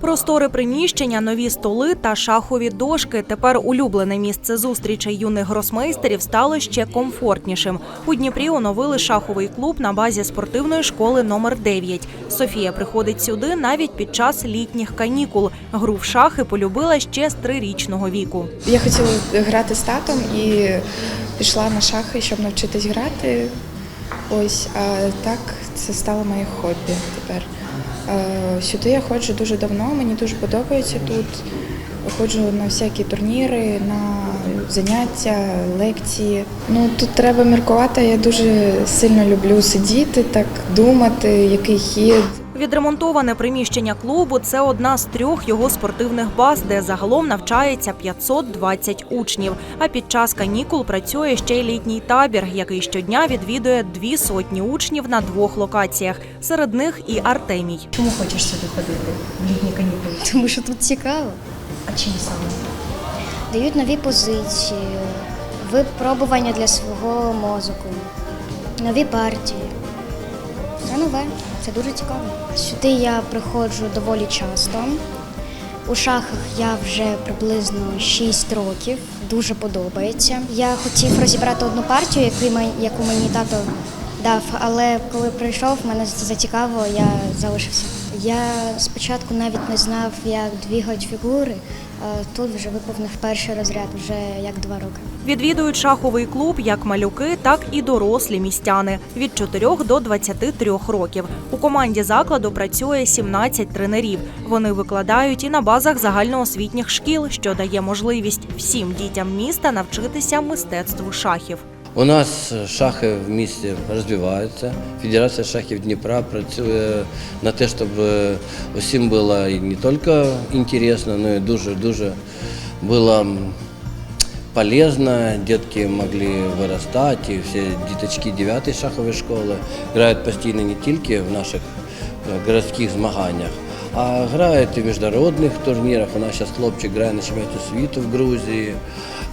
Простори приміщення, нові столи та шахові дошки. Тепер улюблене місце зустрічей юних гросмейстерів стало ще комфортнішим. У Дніпрі оновили шаховий клуб на базі спортивної школи номер 9 Софія приходить сюди навіть під час літніх канікул. Гру в шахи полюбила ще з трирічного віку. Я хотіла грати з татом і пішла на шахи, щоб навчитись грати. Ось, а так це стало моє хобі тепер. Е, Сюди я ходжу дуже давно, мені дуже подобається тут. Ходжу на всякі турніри, на заняття, лекції. Ну тут треба міркувати. Я дуже сильно люблю сидіти, так думати, який хід. Відремонтоване приміщення клубу це одна з трьох його спортивних баз, де загалом навчається 520 учнів. А під час канікул працює ще й літній табір, який щодня відвідує дві сотні учнів на двох локаціях. Серед них і Артемій. Чому хочеш сюди ходити в літні канікули? Тому що тут цікаво. А чим саме? Дають нові позиції, випробування для свого мозку, нові партії. Все нове, це дуже цікаво. Сюди я приходжу доволі часто. У шахах я вже приблизно 6 років, дуже подобається. Я хотів розібрати одну партію, яку мені тато дав, але коли прийшов, мене зацікавило, я залишився. Я спочатку навіть не знав, як двігають фігури, тут вже виповнив перший розряд, вже як два роки. Відвідують шаховий клуб як малюки, так і дорослі містяни від 4 до 23 років. У команді закладу працює 17 тренерів. Вони викладають і на базах загальноосвітніх шкіл, що дає можливість всім дітям міста навчитися мистецтву шахів. У нас шахи в місті розвиваються. Федерація шахів Дніпра працює на те, щоб усім було не тільки інтересно, але й дуже-дуже було полезно. Дітки могли виростати, і всі діточки 9 шахової школи грають постійно не тільки в наших е, городських змаганнях, а грають і в міжнародних турнірах. У нас зараз хлопчик грає на чемпіонаті світу в Грузії,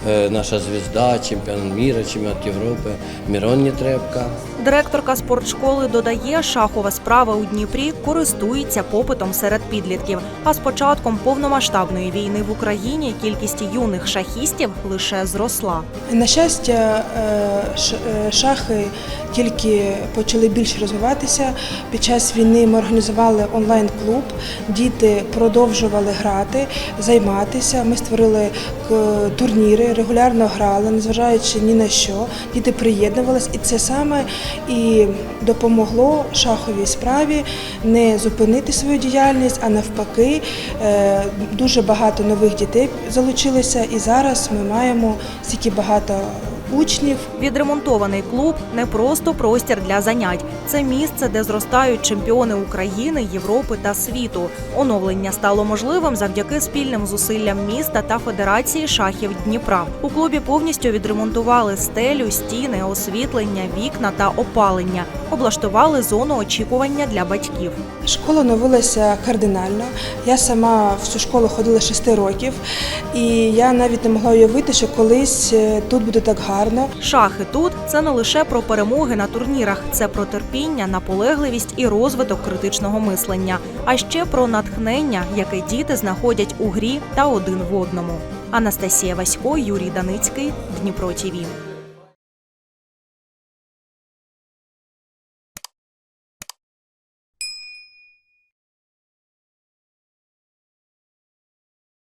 е, наша звізда, чемпіон міра, чемпіонат Європи, Мірон Нетребка. Директорка спортшколи додає, шахова справа у Дніпрі користується попитом серед підлітків. А з початком повномасштабної війни в Україні кількість юних шахістів лише зросла. На щастя, е, ш- е, шахи тільки почали більше розвиватися. Під час війни ми організували онлайн-клуб. Діти продовжували грати, займатися. Ми створили турніри, регулярно грали, незважаючи ні на що. Діти приєднувались, і це саме і допомогло шаховій справі не зупинити свою діяльність, а навпаки, е, дуже багато нових дітей залучилося, і зараз ми маємо стільки багато учнів. Відремонтований клуб не просто простір для занять. Це місце, де зростають чемпіони України, Європи та світу. Оновлення стало можливим завдяки спільним зусиллям міста та Федерації шахів Дніпра. У клубі повністю відремонтували стелю, стіни, освітлення, вікна та опалення. Облаштували зону очікування для батьків. Школа оновилася кардинально. Я сама в цю школу ходила 6 років, і я навіть не могла уявити, що колись е, тут буде так гарно. Шахи тут це не лише про перемоги на турнірах, це про терпіння, наполегливість і розвиток критичного мислення, а ще про натхнення, яке діти знаходять у грі та один в одному. Анастасія Васько, Юрій Даницький, Дніпро ТІВІ.